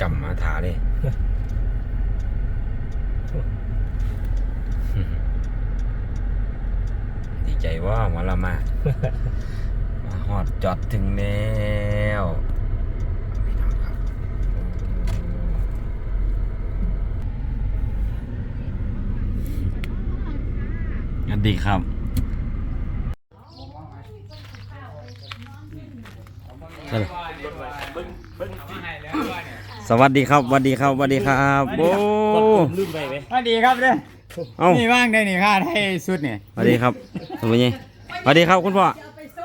จำมาถาเลยดีใจว่าหมาละมามาหอดจอดถึงแล้วพี่น้องครับสวั สดีครับสวัสดีครับสวัสดีครับสวัสดีครับโอ้ลืมไปไหมสวัสดีครับเด้อเอ้านี่ว่างได้นี่ค่าให้สุดนี่สวัสดีครับสวัสดีสวัสดีครับคุณพ่อ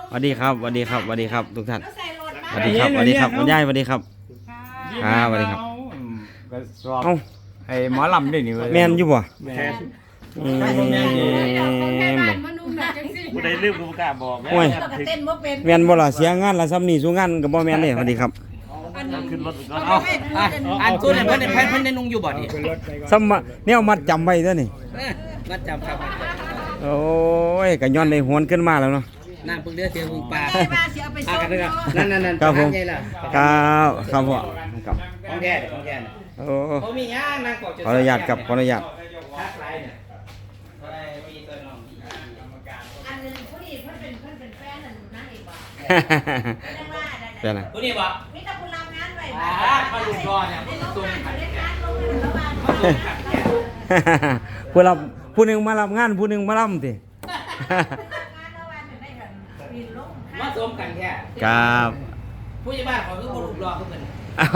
สวัสดีครับสวัสดีครับสวัสดีครับทุกท่านสวัสดีครับสวัสดีครับคุณยายสวัสดีครับครับสวัสดีครับก็สอบเอ้าไอ้หมอลำด้วยนี่เว้ยแมนอยู่บ่แม่นอืมกูได้ลืมกูกล้าบอกแม่โอ้ยเต้นบ่เป็นแมนบ่ล่ะเสียงานละซ้ำนี่สู้งานก็บ่แม่นเด้สวัสดีครับ ขึ้นรถก่อนเอาเอาอัอันนกูกูเนี่เนี่ยยเพิ่เพิ่นนเพิ่เพิ่นนเพิ่นเพิ่นได้นุ่งอยู่บ่นี่ขึ้นรถไปก่อนซ้ำมาแนวมัดจำไว้เด้อนี่ เออมัดจำครับมัดจำโอ้ยก็ย้อนได้หวนขึ้นมาแล้วเนาะน้ำพึ่งเดือดเสียงพึ่งปลาได้มาสิเอาไปปลาส่งกันเด้อเนาะนั่นนั่นนั่นครับผมใหญ่ล่ะครับครับพ่อครับของแท้ของแท้โอ้เขามีย่างนางกอกขออนุญาตครับขออนุญาตทักไรเนี่ยอะไรมีตัวน้องอันนึงผู้นี้เพิ่นเป็นเพิ่นเป็นแฟนนั่นนั่นเองบ่ได้ว่าได้เป็นไงตัวนี้บ่มีแต่ผู้ มาลุงรอเนี่ยได้ลงตุ้มงานขันได้แท้งานลงงานแล้วบ้านมาลุงขันแท้ผู้รับผู้หนึ่งมารับงานผู้หนึ่งมารับติงานแล้วบ้านได้กันปีนลงมาสวมกันแท้ครับผู้ใหญ่บ้านเขาคือบ่ลุงรอคือเพิ่นอ้าว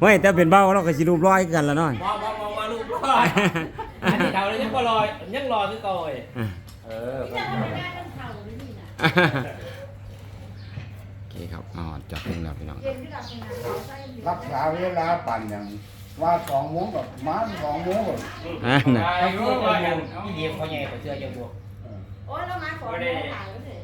ไม่แต่เป็นเบ้าเราก็สิรูปร้อยกันแล้วเนาะมองมองมองมาลุงรออันนี้เขาเลยยังบ่รอยังรอคือเก่าเลยเออมีแต่ผู้งา นเพิ่นเข้าเลยนี่น่ะโอเคครับอ๋อจอดถึงแล้วพี่น้องเย็นที่เราเป็นงานเขาใส่อยู่รักษาเวลาปั่นอย่างว่าสองโมงกับมาสองโมงกับอ่าน่ะไอ้รู้ว่าอย่างอีเดียเขาใหญ่กว่าเสื้อยังบวกโอ้ยแล้วมาขอโทษหาแล้วเด้อ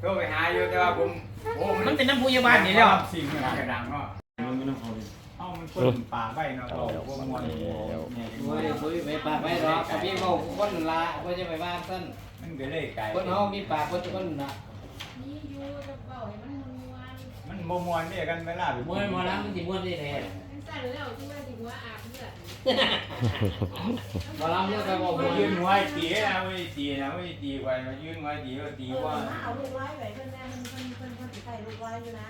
โทรไปหาอยู่แต่ว่าผมโอ้มันเป็นน้ำผู้ใหญ่บ้านนี่แล้วสิ่งมันกระดังเนาะเอ้ามันคนป่าใบเนาะเราพวกมันเนี่ยโอ้ยโอ้ยไม่ปากไม่หรอกพี่บอกคนละว่าจะไปบ้านท่านมันก็เลยไกลคนเฮามีปากคนคนละนี่อยู่แล้วเว้าให้มัน ม่วนมันบ่มวนเนี่ยกันเวลาไปมวยหมอลำมันสิมวยได้แท้ๆมันสั่นแล้วที่ว่าสิว่าอาบเลือดหมอลำเรียกว่าบ่มมาวยยืนหัวตีนะไม่ตีนะไม่ตีไว้มายืนหัวตีก็ตีเออว่ามาเอาลูกไว้ไว้เพิ่นแม่มันเพิ่นเพิ่นเพิ่นสิใส่ลูกไว้อยู่นะ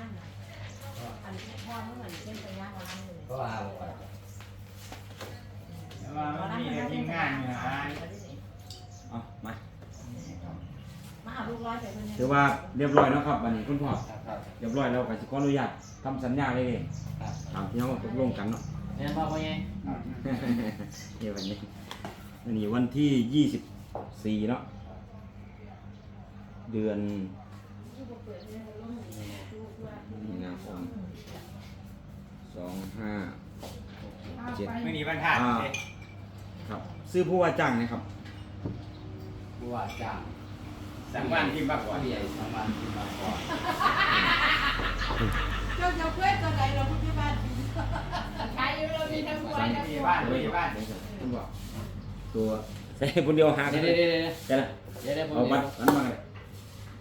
อันพ่อมันเหมือนเส้นไปย่างของเราเลยก็ว่าว่ามันมีทีมงานอยู่นะเอามามาเอาลูกไว้ไว้เพิ่นถือว่าเรียบร้อยแล้วครับวันนี้คุณพ่อ เรียบร้อยแล้วก็สิขออนุญาตทำสัญญาเลยเด้ตามที่เราตกลงกันเนาะแม่นบ่พ่อใหญ่เดี๋ยววันนี้วันนี้วันที่ยี่สิบสี่เนาะ เดือนมีนาคมสองห้าเจ็ดไม่มีปัญหาครับ ซื้อผู้ว่าจ้างนะครับ ผู้ว่าจ้าง สังวานที่มากกว่าผู้ใหญ่สามวันที่มาก่อนเจ้าจะเพื่อนตัวไหนเราพูดที่บ้านใช้อยู่เรามีทั้งไว้ทั้งมีตัวบ้านมีบ้านคุณบอกตัวใส่คนเดียวหาเดี๋กัยวนเดี๋ยวเลยเดี๋ยวเดี๋ยวนะเดี๋ยวเดี๋ยวผมเอาบัตรนั้นมาเลย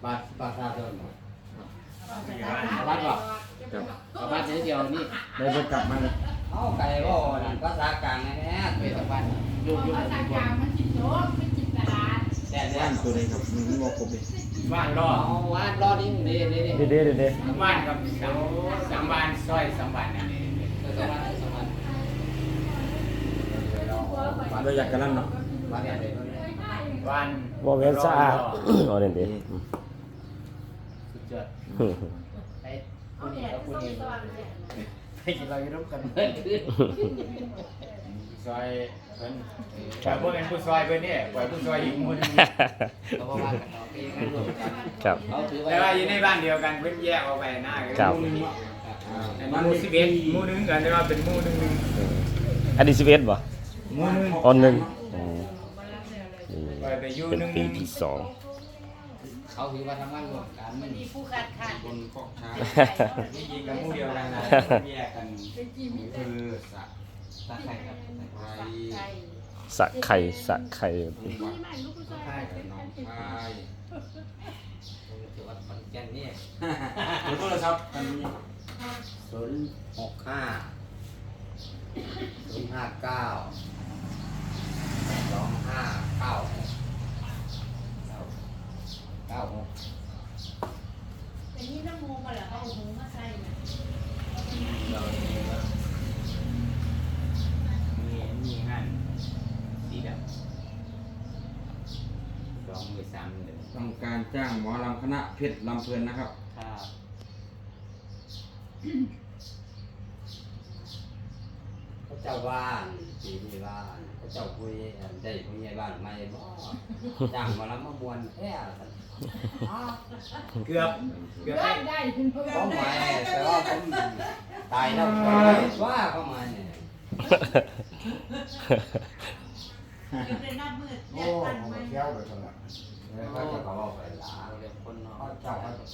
บัตรบัตรประชาชนวัดหรอครับเอาบัตรเดียวนี่ได้ไปกลับมาเลยเอาไก่ก็นั่นภาษากลางแน่ๆไปทางบ้านยุ่งยุ่งภาษากลางมันจิตโจ๊กมันจิตกระดาษแต่เดี๋ยบ้านตัวใดครับมันบอกครบเลยบ้านรอเอาว่ารอนี่เดี๋ยวเดี๋ยวเดี๋ยวเด็ดเด็ดเด็ดบ้านกับสังสังบ้านซอยสังบ้านนั่นเองสองวันสองวันเราอยากกันนั่นเนาะวันเดียวเดี๋ยวบ้านบ่เว้นสะอาดเอาเด่นดิสุดยอดไอ้เอาผู้นี้เนี่ยกับผู้ต้องนี้มีตัวเนี่ยให้กินเราอยู่ร่วมกันเพื่อนขึ้น ซอยเพิ่นแต่พวกเป็นผู้ซอยเพิ่นเนี่ยปล่อยผู้ซอยอีกหมู่หนึงเขาบอกว่ากันเอาไปกันรวมกันครับ เขาถือไว้แต่ว่าอยู่ในบ้านเดียวกันเพิ่นแยกออกไปหน้าครับ หมู่หนึงอันนี้หมู่สิบเอ็ดหมู่หนึงกันแต่ว่าเป็นหมู่หนึงหนึงอันนี้สิบเอ็ดบ่หมู่หนึงตอนหนึ่งอืมนี่ปล่อยไปอยู่เป็นหนึงหปีนึงที่สอง เขาถือว่าทำงานรวมกันมันมีผู้ขาดขาดคนพอกช้านี่ยิงกับหมู่เดียวกันนะแยกกันเป็นจีมีแต่คือสะ ตักไข่ครับไทยไก่สะไข่สะไข่มีใหม่ลูกผู้ชายกับน้องชายถือว่าขอนแก่นนี่โทรศัพท์กันศูนย์หกห้าศูนย์ห้าเก้าสองห้าเก้าเก้าหกแต่นี่น้ำมูมาแล้วเอาหูมาใส่เนี่ย มีมีงาน สีดำสองมือสามมือต้องการจ้างหมอลำคณะเพชรลำเพลินนะครับ ครับพระเจ้าบ้านปีนี้บ้านพระเจ้าคุยอันได้คุยใหญ่บ้านไม่บ่จ้างมาแล้วมามวนแท้อ้าวเกือบเกือบได้ได้ถึงเพื่อก็นหมายแต่ว่าผมตายแล้วก็ว่าก็หมายเนี่ย เดี๋ยวได้นับมือโอ้แยกกันของไหมแก้วเลยขนาดแล้วก็จะบอกไปหลาเรียกคนเนาะเจ้าให้บอก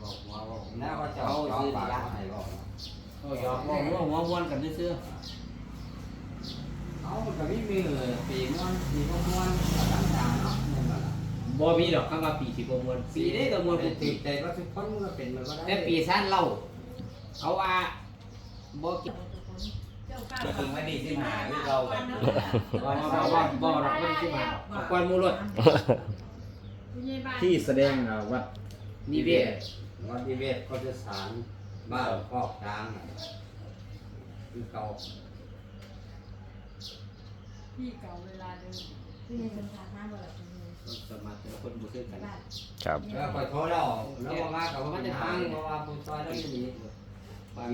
บอกว่าบอกนะว่าเจ้าจ้องปากให้บอกก็ยอมว่าหัวหัววนกันซื่อเอาก็มีมือปีม้วนปีม้วนต่างๆเนาะนี่มันๆบ่มีดอกคำว่าปีสิบ่มวนปีนี้ก็มวนติกูดติใจว่าทุกคนมันก็เป็นมันก็ได้แต่ปีซ่านเล่าเขาว่าบ่กินเจ้าข้าจะถึงวันนี้สิมาหรือเรากันบ่บ่บ่บ่ดอกมันสิมาเอากวนหมู่รถที่แสดงอ่าวัดนี่เวทวัดนิเวศก็จะสารบ้านครอบกลางคือเก่าพี่เก่าเวลาเดิมพี่ยังเป็นทางห้ามบ่ล่ะคุณลุงสมาแต่ละคนบ่คือกันบ้านครับแล้วก็โทรแล้วแล้วว่ามากับว่าจะฟังเพราะว่าผู้ซอยแล้วอยู่นี่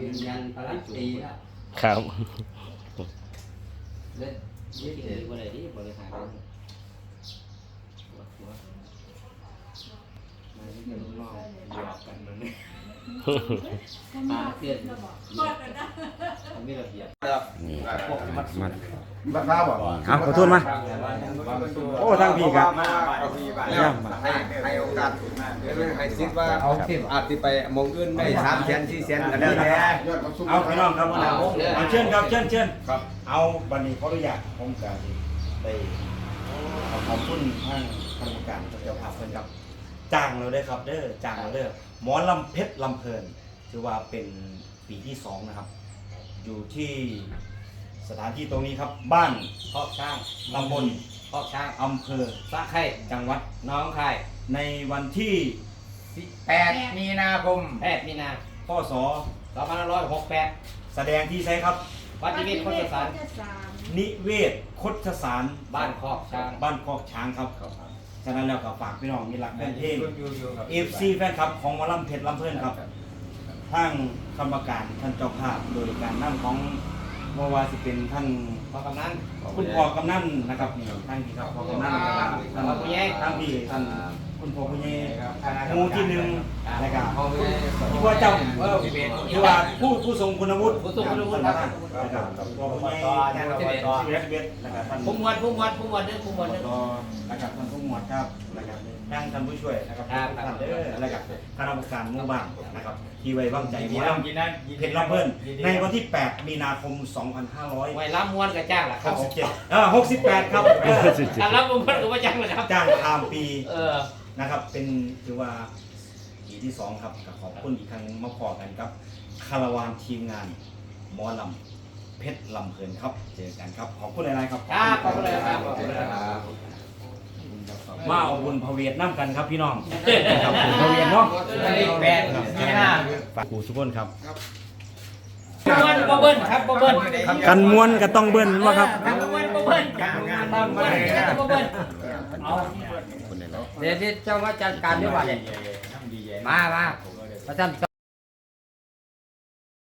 ยืนยันการันตีแล้ว ครับ เล่นนี่สิบ่ได้ดิบริหารหัวหัวมาที่กันน้องหยอกกันมัน นี่มาเพื่อนก็บอกกดนะมันมีระเบียบนี่มันราคาบ่เอาขอโทษมา โอ้ทางพี่ครับย่ำให้ให้โอกาสให้คิดว่าเอาอาจจะไปมองอื่นได้สามแสนสี่แสนก็แล้วแต่ยอดเขาสู้เอาพี่น้องครับเอาเชิญครับเชิญเชิญครับ เอาบันนี้ขออนุญาตผมกาได้ขอขอบคุณทางคณะกรรมการเจ้าภาพเพิ่นครับ จ้างเราเด้อครับเด้อจ้างเราเด้อหมอลำเพชรลำเพลินถือว่าเป็นปีที่สองนะครับ อยู่ที่สถานที่ตรงนี้ครับ บ้านครอบช้างตำบลครอบช้างอำเภอสะไข่จังหวัดน้องไข่ในวันที่แปดมีนาคมแปดมีนาพศสองพันห้าร้อยหกแปดแสดงที่ใช้ครับ วัดนิเวศโคตรสาร นิเวศคดสารบ้านครอบช้าง บ้านคอกช้างครับ ฉะนั้นแล้วก็ฝากพี่น้องมีหลักแฟนเพลง FC แฟนคลับของหมอลำเพชรลำเพลินครับ ทางกรรมการท่านเจ้าภาพโดยการนั่งของวาวาสิเป็นท่านพอกำนันคุณพ่อกำนันนะครับนี่ท่านที่ครับพ่อกำนันนะครับท่านพ่อผู้ใหญ่ท่านพี่ท่านคุณพ่อผู้ใหญ่หมู่ที่หนึ่งนะครับเขาไม่ได้ที่ว่าเจ้าเออที่ว่าผู้ผู้ทรงคุณวุฒิผู้ทรงคุณวุฒิครับนะครับพ่อผู้ใหญ่แทนเราที่ไปเป็นต่อที่เป็นเวทนะครับท่านผู้หมวดผู้หมวดผู้หมวดเด้อผู้หมวดเด้อก็นะครับท่านผู้หมวด ครับนะครับนั่งท่านผู้ช่วยนะครับครับทุกท่านเด้อนะครับคณะกรรมการหมู่บ้านนะครับ ที่ไว้วางใจหมยิอนลดีนะำเพชรลำเพิ่นในวันที่ 8 มีนาคม 2567ไว้รับมวนกับจ้างล่ะครับเออ68 ครับเออถ้ารับมวนก็ว่าจ้างเลยครับจ้างข้ามปีเออนะครับ เป็นถือว่าปีที่ 2 ครับก็ขอบคุณอีกครั้งมาพอกันครับคาราวานทีมงานหมอลำเพชรลำเพลินครับ เจอกันครับ ขอบคุณหลายๆครับ ครับ ขอบคุณเลยครับ ขอบคุณเลยครับ มาเอาบุญพระเวทน้ำกันครับพี่น้องครับบุญพระเวทเนาะแปดมีนาฝากครูสุกคนครับบ่เบิ้ลบ่เบิ้ลครับบ่เบิ้ลกันมวนก็ต้องเบิ้ลว่าครับครับบ่เบิ้ลบ่เบิ้ลครับบ่เบิ้ลครับบ่เบิ้ลเอาเดี๋ยวที่เจ้ามาจัดการด้วยว่าน้ำดีเย็นมามาพระท่าน